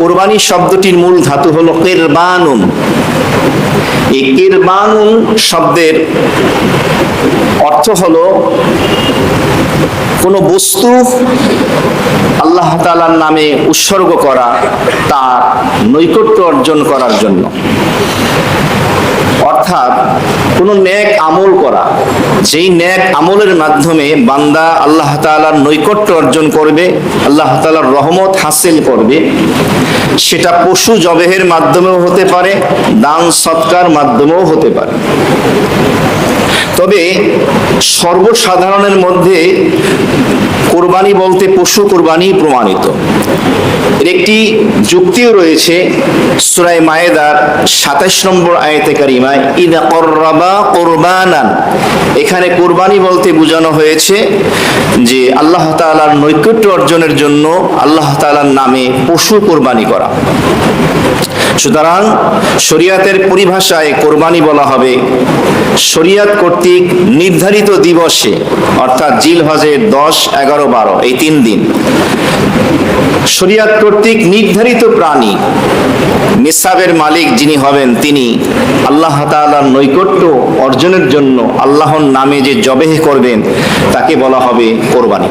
কোরবানি শব্দটির মূল ধাতু হলো কেরবানুন। এই কেরবানুন শব্দের অর্থ হলো কোনো বস্তু আল্লাহ তাআলার নামে উৎসর্গ করা, তার নৈকট্য অর্জন করার জন্য। অর্থাৎ কোনো ন্যাক আমল করা। যেই ন্যাক আমলের মাধ্যমে বান্দা আল্লাহ তাআলার নৈকট্য অর্জন করবে, আল্লাহ তাআলার রহমত হাসিল করবে, সেটা পশু জবেহের মাধ্যমেও হতে পারে, দান সৎকার মাধ্যমেও হতে পারে। তবে সর্বসাধারণের মধ্যে কোরবানি বলতে পশু কোরবানি প্রমাণিত। এর একটি যুক্তিও রয়েছে সুরাই মায়েদার সাতাশ নম্বর আয়তে কারিমায়, ইদা কর্রাবা কোরবানান। এখানে কোরবানি বলতে বোঝানো হয়েছে যে আল্লাহ তালার নৈকট্য অর্জনের জন্য আল্লাহ তালার নামে পশু কোরবানি করা। সুতরাং শরিয়াতের পরিভাষায় কোরবানি বলা হবে শরিয়াত কর্তৃক নির্ধারিত দিবসে, অর্থাৎ জিল হজের দশ, এগারো, বারো, এই তিন দিন। শরিয়াত কর্তৃক নির্ধারিত প্রাণী নিসাবের মালিক যিনি হবেন তিনি আল্লাহ তাআলার নৈকট্য অর্জনের জন্য আল্লাহর নামে যে জবেহ করবেন, তাকে বলা হবে কোরবানি।